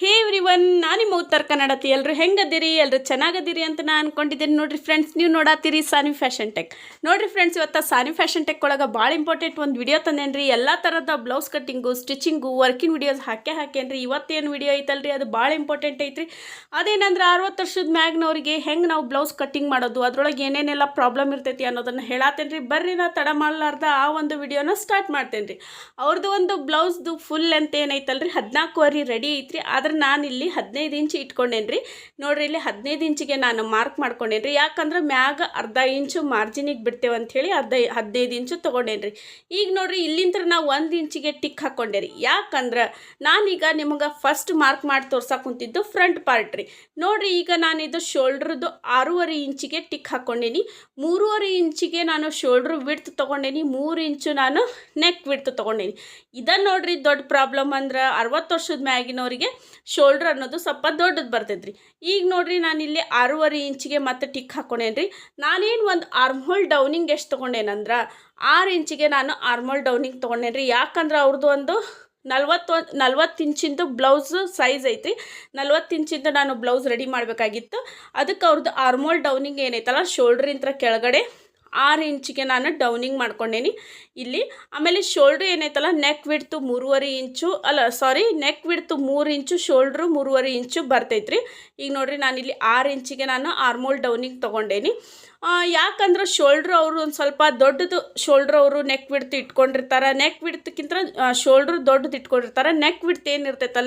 ಹೇ every one ನಾನು ನಿಮ್ಮ ಉತ್ತರ ಕನ್ನಡತಿ. ಎಲ್ಲರೂ ಹೆಂಗದಿರಿ? ಎಲ್ಲರೂ ಚೆನ್ನಾಗದಿರಿ ಅಂತ ನಾನು ಅನ್ಕೊಂಡಿದ್ದೀನಿ. ನೋಡಿರಿ ಫ್ರೆಂಡ್ಸ್ ನೀವು ನೋಡತ್ತೀರಿ ಸಾನಿ ಫ್ಯಾಷನ್ ಟೆಕ್ ನೋಡಿರಿ ಫ್ರೆಂಡ್ಸ್ ಇವತ್ತು ಸಾನಿ ಫ್ಯಾಷನ್ ಟೆಕ್ ಒಳಗೆ ಭಾಳ ಇಂಪಾರ್ಟೆಂಟ್ ಒಂದು ವಿಡಿಯೋ ತಂದೇನ್ರಿ. ಎಲ್ಲ ಥರದ blouse cutting stitching working videos ಹಾಕೇ ಹಾಕೇನ್ರಿ ಇವತ್ತೇನು ವಿಡಿಯೋ ಐತಲ್ರಿ? ಅದು ಭಾಳ ಇಂಪಾರ್ಟೆಂಟ್ ಐತ್ರಿ. ಅದೇನಂದ್ರೆ ಅರವತ್ತು ವರ್ಷದ ಮ್ಯಾಗ್ನವ್ರಿಗೆ ಹೆಂಗೆ ನಾವು ಬ್ಲೌಸ್ ಕಟ್ಟಿಂಗ್ ಮಾಡೋದು? ಅದರೊಳಗೆ ಏನೇನೆಲ್ಲ ಪ್ರಾಬ್ಲಮ್ ಇರ್ತೈತಿ ಅನ್ನೋದನ್ನು ಹೇಳತ್ತೇನ್ರಿ ಬರ್ರಿ, ನಾ ತಡ ಮಾಡಲಾರ್ದ ಆ ಒಂದು ವಿಡಿಯೋನ ಸ್ಟಾರ್ಟ್ ಮಾಡ್ತೇನೆ ರೀ ಅವ್ರದ್ದು ಒಂದು ಬ್ಲೌಸ್ದು ಫುಲ್ ಲೆಂತ್ ಏನೈತಲ್ರಿ ಹದಿನಾಲ್ಕುವರೆ ರೆಡಿ ಐತ್ರಿ. ಆದ್ರೆ ನಾನು ಇಲ್ಲಿ ಹದಿನೈದು ಇಂಚು ಇಟ್ಕೊಂಡೇನ್ರಿ. ನೋಡ್ರಿ ಇಲ್ಲಿ ಹದಿನೈದು ಇಂಚಿಗೆ ನಾನು ಮಾರ್ಕ್ ಮಾಡ್ಕೊಂಡೇನ್ರಿ. ಯಾಕಂದ್ರೆ ಮ್ಯಾಗ ಅರ್ಧ ಇಂಚು ಮಾರ್ಜಿನಿಗೆ ಬಿಡ್ತೇವೆ ಅಂಥೇಳಿ ಅರ್ಧ ಹದಿನೈದು ಇಂಚು ತೊಗೊಂಡೇನ್ರಿ. ಈಗ ನೋಡ್ರಿ ಇಲ್ಲಿಂದ ನಾವು ಒಂದು ಇಂಚಿಗೆ ಟಿಕ್ ಹಾಕ್ಕೊಂಡೆ ರೀ ಯಾಕಂದ್ರೆ ನಾನೀಗ ನಿಮಗೆ ಫಸ್ಟ್ ಮಾರ್ಕ್ ಮಾಡಿ ತೋರ್ಸಕ್ಕೆ ಕುಂತಿದ್ದು ಫ್ರಂಟ್ ಪಾರ್ಟ್ ರೀ. ನೋಡ್ರಿ ಈಗ ನಾನು ಇದು ಶೋಲ್ಡ್ರದ್ದು ಆರೂವರೆ ಇಂಚಿಗೆ ಟಿಕ್ ಹಾಕ್ಕೊಂಡೇನಿ ಮೂರುವರೆ ಇಂಚಿಗೆ ನಾನು ಶೋಲ್ಡ್ರ್ ವಿಡ್ತ್ ತೊಗೊಂಡೇನಿ. ಮೂರು ಇಂಚು ನಾನು ನೆಕ್ ವಿಡ್ತ್ ತೊಗೊಂಡೇನಿ. ಇದನ್ನು ನೋಡ್ರಿ ದೊಡ್ಡ ಪ್ರಾಬ್ಲಮ್ ಅಂದ್ರೆ ಅರವತ್ತು ವರ್ಷದ ಮ್ಯಾಗಿನವರಿಗೆ ಶೋಲ್ಡ್ರ್ ಅನ್ನೋದು ಸ್ವಲ್ಪ ದೊಡ್ಡದು ಬರ್ತೈತೆ ರೀ ಈಗ ನೋಡಿರಿ ನಾನು ಇಲ್ಲಿ ಆರೂವರೆ ಇಂಚಿಗೆ ಮತ್ತೆ ಟಿಕ್ ಹಾಕೊಂಡೇನು ರೀ ನಾನೇನು ಒಂದು ಆರ್ಮೋಲ್ ಡೌನಿಂಗ್ ಎಷ್ಟು ತೊಗೊಂಡೇನಂದ್ರೆ ಆರು ಇಂಚಿಗೆ ನಾನು ಆರ್ಮೋಲ್ ಡೌನಿಂಗ್ ತೊಗೊಂಡೇನು ರೀ ಯಾಕಂದ್ರೆ ಅವ್ರದ್ದು ಒಂದು ನಲ್ವತ್ತು ನಲ್ವತ್ತು ಇಂಚಿಂದು ಬ್ಲೌಸ್ ಸೈಜ್ ಐತ್ರಿ. ನಲ್ವತ್ತು ಇಂಚಿಂದು ನಾನು ಬ್ಲೌಸ್ ರೆಡಿ ಮಾಡಬೇಕಾಗಿತ್ತು. ಅದಕ್ಕೆ ಅವ್ರದ್ದು ಆರ್ಮೋಲ್ ಡೌನಿಂಗ್ ಏನೈತಲ್ಲ ಶೋಲ್ಡ್ರಿಂತ ಕೆಳಗಡೆ ಆರು ಇಂಚಿಗೆ ನಾನು ಡೌನಿಂಗ್ ಮಾಡ್ಕೊಂಡೇನಿ. ಇಲ್ಲಿ ಆಮೇಲೆ ಶೋಲ್ಡ್ರ್ ಏನೈತಲ್ಲ ನೆಕ್ ವಿಡ್ತು ಮೂರುವರೆ ಇಂಚು, ಅಲ್ಲ ಸಾರಿ ನೆಕ್ ವಿಡ್ತು ಮೂರು ಇಂಚು, ಶೋಲ್ಡ್ರು ಮೂರುವರೆ ಇಂಚು ಬರ್ತೈತ್ರಿ. ಈಗ ನೋಡಿರಿ ನಾನು ಇಲ್ಲಿ ಆರು ಇಂಚಿಗೆ ನಾನು ಆರ್ಮೋಲ್ ಡೌನಿಂಗ್ ತೊಗೊಂಡೇನಿ. ಯಾಕಂದ್ರೆ ಶೋಲ್ಡ್ರ್ ಅವರು ಒಂದು ಸ್ವಲ್ಪ ದೊಡ್ಡದು ಶೋಲ್ಡ್ರ್ ಅವರು ನೆಕ್ ವಿಡ್ತ್ ಇಟ್ಕೊಂಡಿರ್ತಾರೆ. ನೆಕ್ ವಿಡ್ತಕ್ಕಿಂತ ಶೋಲ್ಡ್ರ್ ದೊಡ್ಡದು ಇಟ್ಕೊಂಡಿರ್ತಾರೆ. ನೆಕ್ ವಿಡ್ತ್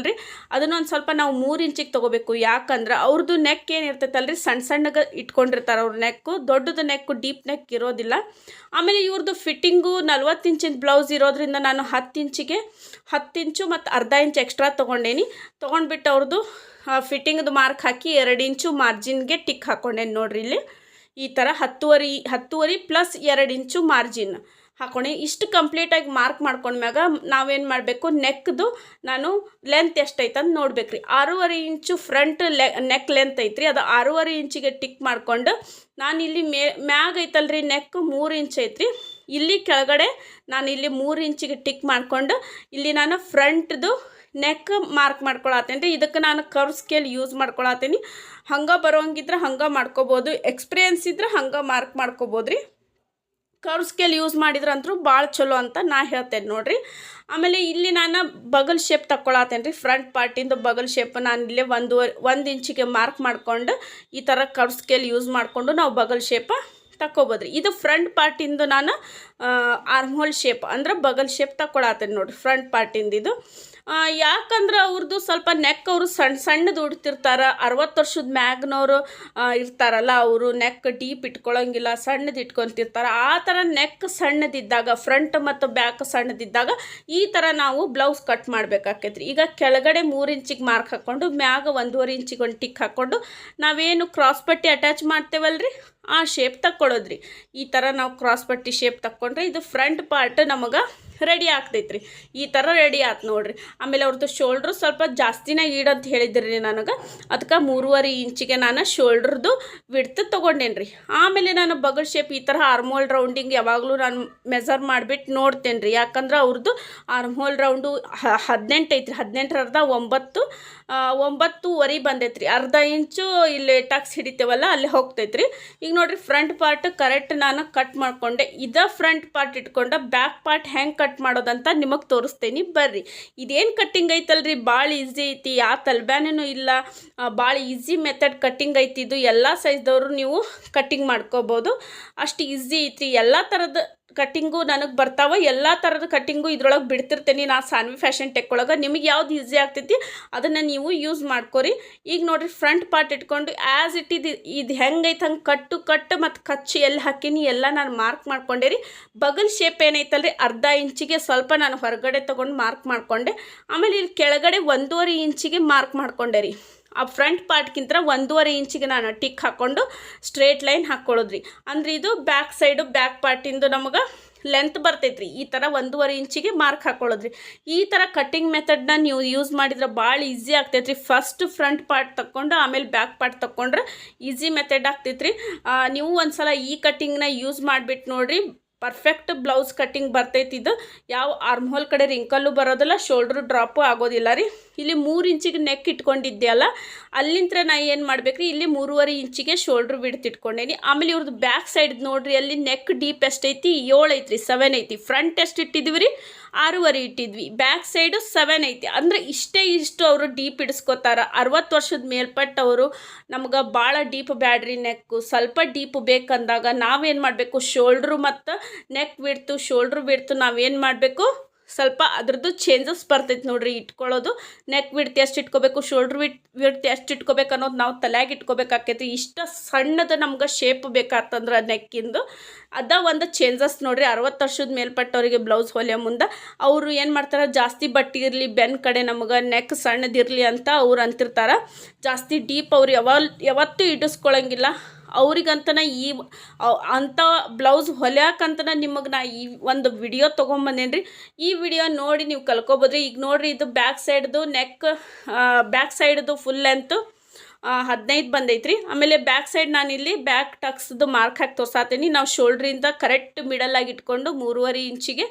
ರೀ ಅದನ್ನು ಒಂದು ಸ್ವಲ್ಪ ನಾವು ಮೂರು ಇಂಚಿಗೆ ತೊಗೋಬೇಕು. ಯಾಕಂದ್ರೆ ಅವ್ರದ್ದು ನೆಕ್ ಏನು ಇರ್ತೈತಲ್ರಿ? ಸಣ್ಣ ಸಣ್ಣಗೆ ಇಟ್ಕೊಂಡಿರ್ತಾರೆ ಅವ್ರ ನೆಕ್ಕು ದೊಡ್ಡದು ನೆಕ್ಕು ಡೀಪ್ ನೆಕ್ ಇರೋದಿಲ್ಲ. ಆಮೇಲೆ ಇವ್ರದ್ದು ಫಿಟ್ಟಿಂಗು ನಲ್ವತ್ತು ಇಂಚಿನ ಬ್ಲೌಸ್ ಇರೋದ್ರಿಂದ ನಾನು ಹತ್ತು ಇಂಚಿಗೆ ಹತ್ತು ಇಂಚು ಮತ್ತು ಅರ್ಧ ಇಂಚ್ ಎಕ್ಸ್ಟ್ರಾ ತೊಗೊಂಡೇನಿ. ತೊಗೊಂಡ್ಬಿಟ್ಟು ಅವ್ರದ್ದು ಫಿಟ್ಟಿಂಗ್ದು ಮಾರ್ಕ್ ಹಾಕಿ ಎರಡು ಇಂಚು ಮಾರ್ಜಿನ್ಗೆ ಟಿಕ್ ಹಾಕ್ಕೊಂಡೇನಿ ನೋಡ್ರಿ ಇಲ್ಲಿ. ಈ ಥರ ಹತ್ತುವರೆ ಹತ್ತುವರೆ ಪ್ಲಸ್ ಎರಡು ಇಂಚು ಮಾರ್ಜಿನ್ ಹಾಕೊಂಡೆ ಇಷ್ಟು ಕಂಪ್ಲೀಟಾಗಿ ಮಾರ್ಕ್ ಮಾಡ್ಕೊಂಡ್ಮ್ಯಾಗ ನಾವೇನು ಮಾಡಬೇಕು ನೆಕ್ದು ನಾನು ಲೆಂತ್ ಎಷ್ಟೈತೆ ಅಂತ ನೋಡ್ಬೇಕು ರೀ ಆರೂವರೆ ಇಂಚು ಫ್ರಂಟ್ ಲೆ ನೆಕ್ ಲೆಂತ್ ಐತ್ರಿ. ಅದು ಆರೂವರೆ ಇಂಚಿಗೆ ಟಿಕ್ ಮಾಡ್ಕೊಂಡು ನಾನು ಇಲ್ಲಿ ಮೇ, ಮ್ಯಾಗ ಐತಲ್ರಿ ನೆಕ್ ಮೂರು ಇಂಚ್ ಐತ್ರಿ. ಇಲ್ಲಿ ಕೆಳಗಡೆ ನಾನು ಇಲ್ಲಿ ಮೂರು ಇಂಚಿಗೆ ಟಿಕ್ ಮಾಡ್ಕೊಂಡು, ಇಲ್ಲಿ ನಾನು ಫ್ರಂಟ್ದು ನೆಕ್ ಮಾರ್ಕ್ ಮಾಡ್ಕೊಳತ್ತೇನೆ ರೀ ಇದಕ್ಕೆ ನಾನು ಕರ್ವ್ ಸ್ಕೇಲ್ ಯೂಸ್ ಮಾಡ್ಕೊಳತ್ತೀನಿ ಹಂಗೆ ಬರೋಂಗಿದ್ರೆ ಹಂಗೆ ಮಾಡ್ಕೋಬೋದು. ಎಕ್ಸ್ಪೀರಿಯನ್ಸ್ ಇದ್ರೆ ಹಂಗೆ ಮಾರ್ಕ್ ಮಾಡ್ಕೋಬೋದು ರೀ ಕರ್ವ್ ಸ್ಕೇಲ್ ಯೂಸ್ ಮಾಡಿದ್ರಂತೂ ಭಾಳ ಚಲೋ ಅಂತ ನಾ ಹೇಳ್ತೇನೆ ನೋಡಿರಿ. ಆಮೇಲೆ ಇಲ್ಲಿ ನಾನು ಬಗಲ್ ಶೇಪ್ ತಗೊಳತ್ತೇನೆ ರೀ ಫ್ರಂಟ್ ಪಾರ್ಟಿಂದು ಬಗಲ್ ಶೇಪ್ ನಾನು ಇಲ್ಲೇ ಒಂದು ಒಂದು ಇಂಚಿಗೆ ಮಾರ್ಕ್ ಮಾಡ್ಕೊಂಡು ಈ ಥರ ಕರ್ವ್ ಸ್ಕೇಲ್ ಯೂಸ್ ಮಾಡಿಕೊಂಡು ನಾವು ಬಗಲ್ ಶೇಪ ತಗೋಬೋದ್ರಿ ಇದು ಫ್ರಂಟ್ ಪಾರ್ಟಿಂದು ನಾನು ಆರ್ಮ್ಹೋಲ್ ಶೇಪ್ ಅಂದ್ರೆ ಬಗಲ್ ಶೇಪ್ ತಗೊಳತ್ತೇನೆ ನೋಡಿರಿ. ಫ್ರಂಟ್ ಪಾರ್ಟಿಂದು ಇದು. ಯಾಕಂದ್ರೆ ಅವ್ರದ್ದು ಸ್ವಲ್ಪ ನೆಕ್ ಅವರು ಸಣ್ಣ ಸಣ್ಣದು ಉಡ್ತಿರ್ತಾರೆ. ಅರವತ್ತು ವರ್ಷದ ಮ್ಯಾಗ್ನವರು ಇರ್ತಾರಲ್ಲ ಅವರು. ನೆಕ್ ಡೀಪ್ ಇಟ್ಕೊಳ್ಳೋಂಗಿಲ್ಲ ಸಣ್ಣದು ಇಟ್ಕೊತಿರ್ತಾರೆ. ಆ ಥರ ನೆಕ್ ಸಣ್ಣದಿದ್ದಾಗ ಫ್ರಂಟ್ ಮತ್ತು ಬ್ಯಾಕ್ ಸಣ್ಣದಿದ್ದಾಗ ಈ ಥರ ನಾವು ಬ್ಲೌಸ್ ಕಟ್ ಮಾಡಬೇಕಾಕೈತ್ರಿ. ಈಗ ಕೆಳಗಡೆ ಮೂರು ಇಂಚಿಗೆ ಮಾರ್ಕ್ ಹಾಕ್ಕೊಂಡು ಮ್ಯಾಗ ಒಂದೂವರೆ ಇಂಚಿಗೆ ಒಂದು ಟಿಕ್ ಹಾಕ್ಕೊಂಡು ನಾವೇನು ಕ್ರಾಸ್ ಪಟ್ಟಿ ಅಟ್ಯಾಚ್ ಮಾಡ್ತೇವಲ್ರಿ? ಆ ಶೇಪ್ ತಕ್ಕೊಳ್ಳೋದ್ರಿ ಈ ಥರ ನಾವು ಕ್ರಾಸ್ ಪಟ್ಟಿ ಶೇಪ್ ತಕ್ಕೊಂಡ್ರೆ ಇದು ಫ್ರಂಟ್ ಪಾರ್ಟ್ ನಮಗೆ ರೆಡಿ ಆಗ್ತೈತ್ರಿ. ಈ ಥರ ರೆಡಿ ಆಯ್ತು ನೋಡ್ರಿ. ಆಮೇಲೆ ಅವ್ರದ್ದು ಶೋಲ್ಡ್ರು ಸ್ವಲ್ಪ ಜಾಸ್ತಿನೇ ಈಡಂತ ಹೇಳಿದ್ರಿ ರೀ ನನಗೆ. ಅದಕ್ಕೆ ಮೂರುವರೆ ಇಂಚಿಗೆ ನಾನು ಶೋಲ್ಡ್ರದ್ದು ವಿಡ್ತ್ ತೊಗೊಂಡೇನ್ರಿ. ಆಮೇಲೆ ನಾನು ಬಗಲ್ ಶೇಪ್ ಈ ಥರ ಆರ್ಮೋಲ್ ರೌಂಡಿಂಗ್ ಯಾವಾಗಲೂ ನಾನು ಮೆಜರ್ ಮಾಡಿಬಿಟ್ಟು ನೋಡ್ತೇನೆ ರೀ ಯಾಕಂದ್ರೆ ಅವ್ರದ್ದು ಆರ್ಮೋಲ್ ರೌಂಡು ಹದಿನೆಂಟು ಐತ್ರಿ. ಅರ್ಧ, ಒಂಬತ್ತು ಒಂಬತ್ತುವರೆ ಬಂದೈತ್ರಿ. ಅರ್ಧ ಇಂಚು ಇಲ್ಲಿ ಟಕ್ಸ್ ಹಿಡಿತೇವಲ್ಲ, ಅಲ್ಲಿ ಹೋಗ್ತೈತ್ರಿ. ಈಗ ನೋಡ್ರಿ ಫ್ರಂಟ್ ಪಾರ್ಟ್ ಕರೆಕ್ಟ್ ನಾನು ಕಟ್ ಮಾಡಿಕೊಂಡೆ. ಇದ ಫ್ರಂಟ್ ಪಾರ್ಟ್ ಇಟ್ಕೊಂಡೆ ಬ್ಯಾಕ್ ಪಾರ್ಟ್ ಹೆಂಗೆ ಮಾಡೋದಂತ ನಿಮಗೆ ತೋರಿಸ್ತೀನಿ. ಬರ್ರಿ. ಇದೇನು ಕಟ್ಟಿಂಗ್ ಐತಲ್ರಿ? ಭಾಳ ಈಸಿ ಐತಿ. ಯಾವ ತಲ್ಬ್ಯಾನೇನು ಇಲ್ಲ. ಭಾಳ ಈಸಿ ಮೆಥಡ್ ಕಟ್ಟಿಂಗ್ ಐತಿ. ಇದು ಎಲ್ಲ ಸೈಜ್ದವರು ನೀವು ಕಟ್ಟಿಂಗ್ ಮಾಡ್ಕೋಬೋದು. ಅಷ್ಟು ಈಸಿ ಐತಿ ಎಲ್ಲ ಥರದ ಕಟ್ಟಿಂಗು ನನಗೆ ಬರ್ತಾವ, ಎಲ್ಲ ಥರದ ಕಟ್ಟಿಂಗು ಇದ್ರೊಳಗೆ ಬಿಡ್ತಿರ್ತೀನಿ ನಾ ಸಾನ್ವಿ ಫ್ಯಾಷನ್ ಟೆಕ್ ಒಳಗೆ. ನಿಮಗೆ ಯಾವ್ದು ಈಸಿ ಆಗ್ತೈತಿ, ಅದನ್ನು ನೀವು ಯೂಸ್ ಮಾಡ್ಕೊರಿ. ಈಗ ನೋಡಿರಿ ಫ್ರಂಟ್ ಪಾರ್ಟ್ ಇಟ್ಕೊಂಡು ಆ್ಯಸ್ ಇಟ್ ಇದು ಇದು ಹೆಂಗೈತೆ ಹಂಗೆ ಕಟ್ಟು ಕಟ್ಟು ಮತ್ತು ಕಚ್ಚಿ ಎಲ್ಲಿ ಹಾಕೀನಿ ಎಲ್ಲ ನಾನು ಮಾರ್ಕ್ ಮಾಡ್ಕೊಂಡೆ ರೀ. ಬಗಲ್ ಶೇಪ್ ಏನೈತಲ್ರಿ, ಅರ್ಧ ಇಂಚಿಗೆ ಸ್ವಲ್ಪ ನಾನು ಹೊರಗಡೆ ತೊಗೊಂಡು ಮಾರ್ಕ್ ಮಾಡಿಕೊಂಡೆ. ಆಮೇಲೆ ಇಲ್ಲಿ ಕೆಳಗಡೆ ಒಂದೂವರೆ ಇಂಚಿಗೆ ಮಾರ್ಕ್ ಮಾಡ್ಕೊಂಡೆ ರೀ. ಆ ಫ್ರಂಟ್ ಪಾರ್ಟ್ಗಿಂತ ಒಂದೂವರೆ ಇಂಚಿಗೆ ನಾನು ಟಿಕ್ ಹಾಕ್ಕೊಂಡು ಸ್ಟ್ರೇಟ್ ಲೈನ್ ಹಾಕ್ಕೊಳ್ಳೋದ್ರಿ. ಅಂದ್ರೆ ಇದು ಬ್ಯಾಕ್ ಸೈಡು ಬ್ಯಾಕ್ ಪಾರ್ಟಿಂದು ನಮಗೆ ಲೆಂತ್ ಬರ್ತೈತ್ರಿ. ಈ ಥರ ಒಂದೂವರೆ ಇಂಚಿಗೆ ಮಾರ್ಕ್ ಹಾಕ್ಕೊಳ್ಳೋದ್ರಿ. ಈ ಥರ ಕಟ್ಟಿಂಗ್ ಮೆಥಡ್ನ ನೀವು ಯೂಸ್ ಮಾಡಿದ್ರೆ ಭಾಳ ಈಸಿ ಆಗ್ತೈತ್ರಿ. ಫಸ್ಟ್ ಫ್ರಂಟ್ ಪಾರ್ಟ್ ತಗೊಂಡು ಆಮೇಲೆ ಬ್ಯಾಕ್ ಪಾರ್ಟ್ ತಗೊಂಡ್ರೆ ಈಸಿ ಮೆಥಡ್ ಆಗ್ತೈತ್ರಿ. ನೀವು ಒಂದು ಸಲ ಈ ಕಟ್ಟಿಂಗ್ನ ಯೂಸ್ ಮಾಡಿಬಿಟ್ಟು ನೋಡ್ರಿ. ಪರ್ಫೆಕ್ಟ್ ಬ್ಲೌಸ್ ಕಟ್ಟಿಂಗ್ ಬರ್ತೈತಿ ಇದು. ಯಾವ ಆರ್ಮ್ ಹೋಲ್ ಕಡೆ ರಿಂಕಲ್ಲು ಬರೋದಿಲ್ಲ ಶೋಲ್ಡ್ರ್ ಡ್ರಾಪು ಆಗೋದಿಲ್ಲ ರೀ. ಇಲ್ಲಿ ಮೂರು ಇಂಚಿಗೆ ನೆಕ್ ಇಟ್ಕೊಂಡಿದ್ದೆ ಅಲ್ಲ ಅಲ್ಲಿಂತ್ರ ನಾ ಏನು ಮಾಡ್ಬೇಕು ರೀ ಇಲ್ಲಿ ಮೂರುವರೆ ಇಂಚಿಗೆ ಶೋಲ್ಡ್ರ್ ಬಿಡ್ತಿಟ್ಕೊಂಡೇನಿ ಆಮೇಲೆ ಇವ್ರದ್ದು ಬ್ಯಾಕ್ ಸೈಡ್ ನೋಡ್ರಿ, ಅಲ್ಲಿ ನೆಕ್ ಡೀಪ್ ಎಷ್ಟೈತಿ ಏಳು ಐತ್ರಿ ಸೆವೆನ್ ಐತಿ. ಫ್ರಂಟ್ ಎಷ್ಟು ಇಟ್ಟಿದ್ವಿ ರೀ. ಆರೂವರೆ ಇಟ್ಟಿದ್ವಿ. ಬ್ಯಾಕ್ ಸೈಡು ಸೆವೆನ್ ಐತಿ. ಅಂದ್ರೆ ಇಷ್ಟೇ ಇಷ್ಟು ಅವರು ಡೀಪ್ ಇಡಿಸ್ಕೋತಾರೆ ಅರವತ್ತು ವರ್ಷದ ಮೇಲ್ಪಟ್ಟವರು ನಮ್ಗೆ ಭಾಳ ಡೀಪ್ ಬ್ಯಾಡ್ರಿ ನೆಕ್ಕು ಸ್ವಲ್ಪ ಡೀಪ್ ಬೇಕಂದಾಗ ನಾವೇನು ಮಾಡಬೇಕು? ಶೋಲ್ಡ್ರು ಮತ್ತು ನೆಕ್ ಬಿಡ್ತು ಶೋಲ್ಡ್ರು ಬಿಡ್ತು ನಾವೇನು ಮಾಡಬೇಕು? ಸ್ವಲ್ಪ ಅದ್ರದ್ದು ಚೇಂಜಸ್ ಬರ್ತೈತೆ ನೋಡ್ರಿ ಇಟ್ಕೊಳ್ಳೋದು. ನೆಕ್ ವಿಡ್ತಿ ಎಷ್ಟು ಇಟ್ಕೋಬೇಕು ಶೋಲ್ಡ್ರ್ ವಿಟ್ ಬಿಡ್ತಿ ಎಷ್ಟು ಇಟ್ಕೋಬೇಕು ಅನ್ನೋದು ನಾವು ತಲೆಯಾಗಿ ಇಟ್ಕೋಬೇಕಾಕೈತಿ ಇಷ್ಟ ಸಣ್ಣದು ನಮ್ಗೆ ಶೇಪ್ ಬೇಕಾತಂದ್ರೆ ನೆಕ್ಕಿಂದು ಅದ ಒಂದು ಚೇಂಜಸ್ ನೋಡ್ರಿ. ಅರವತ್ತು ವರ್ಷದ ಮೇಲ್ಪಟ್ಟವರಿಗೆ ಬ್ಲೌಸ್ ಹೊಲಿಯೋ ಮುಂದೆ ಅವರು ಏನು ಮಾಡ್ತಾರೆ, ಜಾಸ್ತಿ ಬಟ್ಟೆ ಇರಲಿ, ಬೆನ್ ಕಡೆ ನಮ್ಗೆ ನೆಕ್ ಸಣ್ಣದಿರಲಿ ಅಂತ ಅವ್ರು ಅಂತಿರ್ತಾರೆ. ಜಾಸ್ತಿ ಡೀಪ್ ಅವ್ರು ಯಾವತ್ತೂ ಇಡಿಸ್ಕೊಳಂಗಿಲ್ಲ. ಅವ್ರಿಗಂತನ ಈ ಅಂಥ ಬ್ಲೌಸ್ ಹೊಲ್ಯಾಕಂತನ ನಿಮಗೆ ನಾ ಈ ಒಂದು ವಿಡಿಯೋ ತೊಗೊಂಬಂದೇನ್ರಿ. ಈ ವಿಡಿಯೋ ನೋಡಿ ನೀವು ಕಲ್ಕೊಬೋದ್ರಿ. ಈಗ ನೋಡಿರಿ ಇದು ಬ್ಯಾಕ್ ಸೈಡ್ದು ನೆಕ್ ಬ್ಯಾಕ್ ಸೈಡ್ದು ಫುಲ್ ಲೆಂತು ಹದಿನೈದು ಬಂದೈತ್ರಿ. ಆಮೇಲೆ ಬ್ಯಾಕ್ ಸೈಡ್ ನಾನು ಇಲ್ಲಿ ಬ್ಯಾಕ್ ಟಕ್ಸ್ದು ಮಾರ್ಕ್ ಹಾಕಿ ತೋರ್ಸಾತೀನಿ. ನಾವು ಶೋಲ್ಡ್ರಿಂದ ಕರೆಕ್ಟ್ ಮಿಡಲಾಗಿ ಇಟ್ಕೊಂಡು ಮೂರುವರೆ ಇಂಚಿಗೆ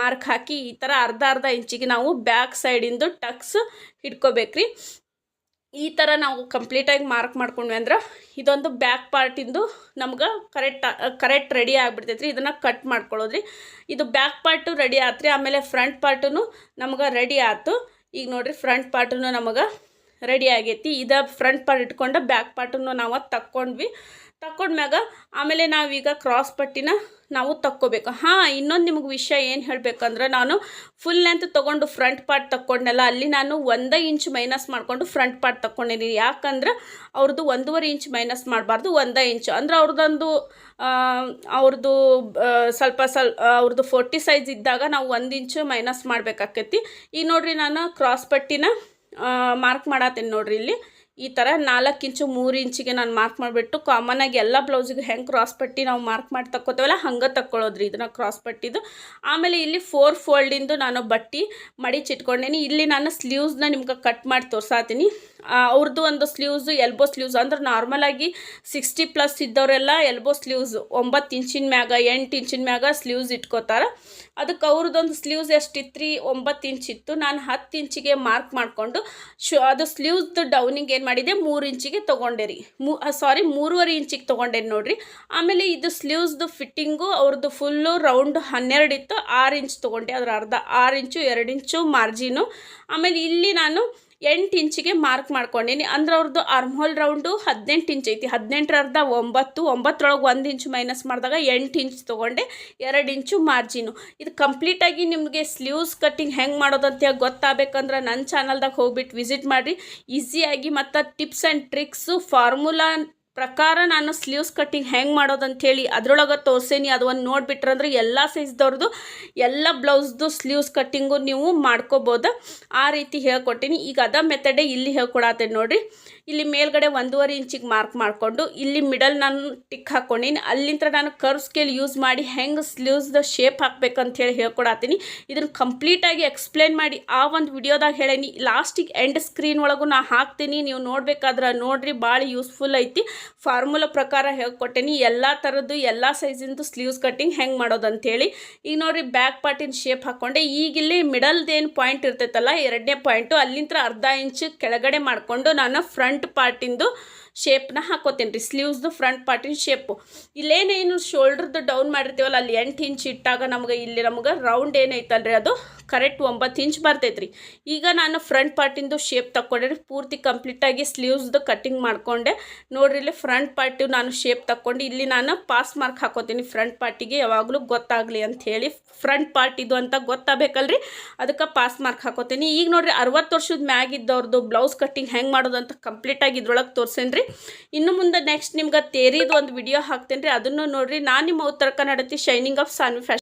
ಮಾರ್ಕ್ ಹಾಕಿ ಈ ಥರ ಅರ್ಧ ಅರ್ಧ ಇಂಚಿಗೆ ನಾವು ಬ್ಯಾಕ್ ಸೈಡಿಂದು ಟಕ್ಸ್ ಹಿಡ್ಕೋಬೇಕ್ರಿ. ಈ ಥರ ನಾವು ಕಂಪ್ಲೀಟಾಗಿ ಮಾರ್ಕ್ ಮಾಡ್ಕೊಂಡ್ವಿ ಅಂದ್ರೆ ಇದೊಂದು ಬ್ಯಾಕ್ ಪಾರ್ಟಿಂದು ನಮ್ಗೆ ಕರೆಕ್ಟ್ ಕರೆಕ್ಟ್ ರೆಡಿ ಆಗಿಬಿಡ್ತೈತ್ರಿ. ಇದನ್ನು ಕಟ್ ಮಾಡ್ಕೊಳ್ಳೋದ್ರಿ ಇದು ಬ್ಯಾಕ್ ಪಾರ್ಟು ರೆಡಿ ಆತ್ರಿ, ಆಮೇಲೆ ಫ್ರಂಟ್ ಪಾರ್ಟು ನಮ್ಗೆ ರೆಡಿ ಆಯ್ತು ಈಗ ನೋಡಿರಿ ಫ್ರಂಟ್ ಪಾರ್ಟು ನಮಗೆ ರೆಡಿ ಆಗೈತಿ. ಇದು ಫ್ರಂಟ್ ಪಾರ್ಟ್ ಇಟ್ಕೊಂಡು ಬ್ಯಾಕ್ ಪಾರ್ಟನ್ನು ನಾವು ತಕ್ಕೊಂಡ್ವಿ. ತಕ್ಕೊಂಡ್ಮ್ಯಾಗ ಆಮೇಲೆ ನಾವೀಗ ಕ್ರಾಸ್ ಪಟ್ಟಿನ ನಾವು ತಕ್ಕೋಬೇಕು. ಹಾಂ, ಇನ್ನೊಂದು ನಿಮಗೆ ವಿಷಯ ಏನು ಹೇಳಬೇಕಂದ್ರೆ ನಾನು ಫುಲ್ ಲೆಂತ್ ತೊಗೊಂಡು ಫ್ರಂಟ್ ಪಾರ್ಟ್ ತಕ್ಕೊಂಡೆಲ್ಲ ಅಲ್ಲಿ ನಾನು ಒಂದೇ ಇಂಚ್ ಮೈನಸ್ ಮಾಡಿಕೊಂಡು ಫ್ರಂಟ್ ಪಾರ್ಟ್ ತಕ್ಕೊಂಡಿನಿ. ಯಾಕಂದ್ರೆ ಅವ್ರದ್ದು ಒಂದೂವರೆ ಇಂಚ್ ಮೈನಸ್ ಮಾಡಬಾರ್ದು, ಒಂದೇ ಇಂಚು ಅಂದ್ರೆ ಅವ್ರದ್ದೊಂದು ಅವ್ರದ್ದು ಸ್ವಲ್ಪ ಸ್ವಲ್ ಅವ್ರದ್ದು ಫೋರ್ಟಿ ಸೈಜ್ ಇದ್ದಾಗ ನಾವು ಒಂದು ಇಂಚು ಮೈನಸ್ ಮಾಡಬೇಕಾಕೈತಿ. ಈಗ ನೋಡಿರಿ, ನಾನು ಕ್ರಾಸ್ ಪಟ್ಟಿನ ಮಾರ್ಕ್ ಮಾಡತ್ತೀನಿ ನೋಡಿರಿ ಇಲ್ಲಿ. ಈ ಥರ ನಾಲ್ಕು ಇಂಚು ಮೂರು ಇಂಚಿಗೆ ನಾನು ಮಾರ್ಕ್ ಮಾಡಿಬಿಟ್ಟು ಕಾಮನಾಗಿ ಎಲ್ಲ ಬ್ಲೌಸಿಗೆ ಹೆಂಗೆ ಕ್ರಾಸ್ ಪಟ್ಟಿ ನಾವು ಮಾರ್ಕ್ ಮಾಡಿ ತಕ್ಕೋತೇವಲ್ಲ, ಹಂಗೆ ತಕ್ಕೊಳ್ಳೋದ್ರಿ ಇದನ್ನು ಕ್ರಾಸ್ ಪಟ್ಟಿದು. ಆಮೇಲೆ ಇಲ್ಲಿ ಫೋರ್ ಫೋಲ್ಡಿಂದು ನಾನು ಬಟ್ಟಿ ಮಡಿಚಿಟ್ಕೊಂಡೇನಿ ಇಲ್ಲಿ ನಾನು ಸ್ಲೀವ್ಸ್ನ ನಿಮ್ಗೆ ಕಟ್ ಮಾಡಿ ತೋರ್ಸಾತೀನಿ. ಅವ್ರದ್ದು ಒಂದು ಸ್ಲೀವ್ಸು ಎಲ್ಬೋ ಸ್ಲೀವ್ಸ್ ಅಂದ್ರೆ ನಾರ್ಮಲಾಗಿ ಸಿಕ್ಸ್ಟಿ ಪ್ಲಸ್ ಇದ್ದವರೆಲ್ಲ ಎಲ್ಬೋ ಸ್ಲೀವ್ಸ್ ಒಂಬತ್ತು ಇಂಚಿನ ಮ್ಯಾಗ, ಎಂಟು ಇಂಚಿನ ಮ್ಯಾಗ ಸ್ಲೀವ್ಸ್ ಇಟ್ಕೋತಾರೆ. ಅದಕ್ಕೆ ಅವ್ರದ್ದೊಂದು ಸ್ಲೀವ್ಸ್ ಎಷ್ಟಿತ್ತು ರೀ ಒಂಬತ್ತು ಇಂಚ್ ಇತ್ತು. ನಾನು ಹತ್ತು ಇಂಚಿಗೆ ಮಾರ್ಕ್ ಮಾಡಿಕೊಂಡು ಶು, ಅದು ಸ್ಲೀವ್ಸ್ದು ಡೌನಿಂಗ್ ಏನು ಮಾಡಿದೆ? ಮೂರು ಇಂಚಿಗೆ ತೊಗೊಂಡೆ ರೀ. ಮೂ ಸಾರಿ ಮೂರುವರೆ ಇಂಚಿಗೆ ತೊಗೊಂಡೆ ನೋಡಿರಿ. ಆಮೇಲೆ ಇದು ಸ್ಲೀವ್ಸ್ದು ಫಿಟ್ಟಿಂಗು ಅವ್ರದ್ದು ಫುಲ್ಲು ರೌಂಡ್ ಹನ್ನೆರಡು ಇತ್ತು. ಆರು ಇಂಚ್ ತೊಗೊಂಡೆ. ಅದ್ರ ಅರ್ಧ ಆರು ಇಂಚು, ಎರಡು ಇಂಚು ಮಾರ್ಜಿನು ಆಮೇಲೆ ಇಲ್ಲಿ ನಾನು ಎಂಟು ಇಂಚಿಗೆ ಮಾರ್ಕ್ ಮಾಡ್ಕೊಂಡೀನಿ. ಅಂದ್ರೆ ಅವ್ರದ್ದು ಆರ್ಮ್ಹೋಲ್ ರೌಂಡು ಹದಿನೆಂಟು ಇಂಚ್ ಐತಿ. ಹದಿನೆಂಟರ ಅರ್ಧ ಒಂಬತ್ತು, ಒಂಬತ್ತರೊಳಗೆ ಒಂದು ಇಂಚು ಮೈನಸ್ ಮಾಡಿದಾಗ ಎಂಟು ಇಂಚ್ ತೊಗೊಂಡೆ. ಎರಡು ಇಂಚು ಮಾರ್ಜಿನು ಇದು ಕಂಪ್ಲೀಟಾಗಿ ನಿಮಗೆ ಸ್ಲೀವ್ಸ್ ಕಟ್ಟಿಂಗ್ ಹೆಂಗೆ ಮಾಡೋದಂತ ಗೊತ್ತಾಗಬೇಕಂದ್ರೆ ನನ್ನ ಚಾನಲ್ದಾಗ ಹೋಗ್ಬಿಟ್ಟು ವಿಸಿಟ್ ಮಾಡಿರಿ. ಈಸಿಯಾಗಿ ಮತ್ತು ಟಿಪ್ಸ್ ಆ್ಯಂಡ್ ಟ್ರಿಕ್ಸು ಫಾರ್ಮುಲಾ ಪ್ರಕಾರ ನಾನು ಸ್ಲೀವ್ಸ್ ಕಟ್ಟಿಂಗ್ ಹೆಂಗೆ ಮಾಡೋದು ಅಂಥೇಳಿ ಅದ್ರೊಳಗೆ ತೋರ್ಸೇನಿ ಅದು ಒಂದು ನೋಡಿಬಿಟ್ರಂದ್ರೆ ಎಲ್ಲ ಸೈಜ್ದವ್ರದ್ದು ಎಲ್ಲ ಬ್ಲೌಸ್ದು ಸ್ಲೀವ್ಸ್ ಕಟ್ಟಿಂಗು ನೀವು ಮಾಡ್ಕೋಬೋದು. ಆ ರೀತಿ ಹೇಳ್ಕೊಟ್ಟಿನಿ. ಈಗ ಅದ ಮೆಥಡೇ ಇಲ್ಲಿ ಹೇಳ್ಕೊಡತ್ತೇನೆ ನೋಡಿರಿ. ಇಲ್ಲಿ ಮೇಲ್ಗಡೆ ಒಂದೂವರೆ ಇಂಚಿಗೆ ಮಾರ್ಕ್ ಮಾಡಿಕೊಂಡು, ಇಲ್ಲಿ ಮಿಡಲ್ ನಾನು ಟಿಕ್ ಹಾಕ್ಕೊಂಡಿನಿ ಅಲ್ಲಿಂದ ನಾನು ಕರ್ವ್ ಸ್ಕೇಲ್ ಯೂಸ್ ಮಾಡಿ ಹೆಂಗೆ ಸ್ಲೀವ್ಸ್ದ ಶೇಪ್ ಹಾಕ್ಬೇಕಂತ ಹೇಳಿ ಹೇಳ್ಕೊಡತ್ತೀನಿ ಇದನ್ನು ಕಂಪ್ಲೀಟಾಗಿ ಎಕ್ಸ್ಪ್ಲೇನ್ ಮಾಡಿ ಆ ಒಂದು ವಿಡಿಯೋದಾಗ ಹೇಳೀನಿ. ಲಾಸ್ಟಿಗೆ ಎಂಡ್ ಸ್ಕ್ರೀನ್ ಒಳಗೂ ನಾ ಹಾಕ್ತೀನಿ. ನೀವು ನೋಡ್ಬೇಕಾದ್ರೆ ನೋಡಿರಿ ಭಾಳ ಯೂಸ್ಫುಲ್ ಐತಿ. ಫಾರ್ಮುಲಾ ಪ್ರಕಾರ ಹೇಳ್ಕೊಟ್ಟೇನಿ, ಎಲ್ಲ ಥರದ್ದು ಎಲ್ಲ ಸೈಜಿಂದು ಸ್ಲೀವ್ಸ್ ಕಟ್ಟಿಂಗ್ ಹೆಂಗೆ ಮಾಡೋದು ಅಂಥೇಳಿ ಈಗ ನೋಡಿರಿ ಬ್ಯಾಕ್ ಪಾರ್ಟಿನ ಶೇಪ್ ಹಾಕ್ಕೊಂಡೆ ಈಗ ಇಲ್ಲಿ ಮಿಡಲ್ದೇನು ಪಾಯಿಂಟ್ ಇರ್ತೈತಲ್ಲ, ಎರಡನೇ ಪಾಯಿಂಟು ಅಲ್ಲಿಂದ ಅರ್ಧ ಇಂಚ್ ಕೆಳಗಡೆ ಮಾಡಿಕೊಂಡು ನಾನು ಫ್ರಂಟ್ ಪಾರ್ಟಿಂದು ಶೇಪ್ನ ಹಾಕೋತೀನಿ ರೀ ಸ್ಲೀವ್ಸ್ದು ಫ್ರಂಟ್ ಪಾರ್ಟಿನ ಶೇಪು ಇಲ್ಲೇನೇನು ಶೋಲ್ಡ್ರದ್ದು ಡೌನ್ ಮಾಡಿರ್ತೀವಲ್ಲ, ಅಲ್ಲಿ ಎಂಟು ಇಂಚ್ ಇಟ್ಟಾಗ ನಮ್ಗೆ ಇಲ್ಲಿ ನಮ್ಗೆ ರೌಂಡ್ ಏನೈತಲ್ರಿ ಅದು? ಕರೆಕ್ಟ್ ಒಂಬತ್ತು ಇಂಚ್ ಬರ್ತೈತ್ರಿ. ಈಗ ನಾನು ಫ್ರಂಟ್ ಪಾರ್ಟಿಂದು ಶೇಪ್ ತಕ್ಕೊಂಡ್ರೆ ಪೂರ್ತಿ ಕಂಪ್ಲೀಟಾಗಿ ಸ್ಲೀವ್ಸ್ದು ಕಟ್ಟಿಂಗ್ ಮಾಡಿಕೊಂಡೆ. ನೋಡ್ರಿ ಇಲ್ಲಿ ಫ್ರಂಟ್ ಪಾರ್ಟಿ ನಾನು ಶೇಪ್ ತಕ್ಕೊಂಡು ಇಲ್ಲಿ ನಾನು ಪಾಸ್ ಮಾರ್ಕ್ ಹಾಕೋತೀನಿ. ಫ್ರಂಟ್ ಪಾರ್ಟಿಗೆ ಯಾವಾಗಲೂ ಗೊತ್ತಾಗಲಿ ಅಂತ ಹೇಳಿ ಫ್ರಂಟ್ ಪಾರ್ಟ್ ಇದು ಅಂತ ಗೊತ್ತಾಗಬೇಕಲ್ರಿ. ಅದಕ್ಕೆ ಪಾಸ್ ಮಾರ್ಕ್ ಹಾಕೋತೀನಿ. ಈಗ ನೋಡ್ರಿ ಅರವತ್ತು ವರ್ಷದ ಮ್ಯಾಗಿದ್ದವ್ರದ್ದು ಬ್ಲೌಸ್ ಕಟ್ಟಿಂಗ್ ಹೆಂಗೆ ಮಾಡೋದು ಅಂತ ಕಂಪ್ಲೀಟಾಗಿ ಇದ್ರೊಳಗೆ ತೋರ್ಸೇನಿ ಇನ್ನು ಮುಂದೆ ನೆಕ್ಸ್ಟ್ ನಿಮ್ಗೆ ತೇರಿದು ಒಂದು ವಿಡಿಯೋ ಹಾಕ್ತೇನೆ ರೀ ಅದನ್ನು ನೋಡ್ರಿ. ನಾನು ನಿಮ್ಮ ಉತ್ತರ ಕನ್ನಡತಿ ಶೈನಿಂಗ್ ಆಫ್ ಸಾನ್ವಿ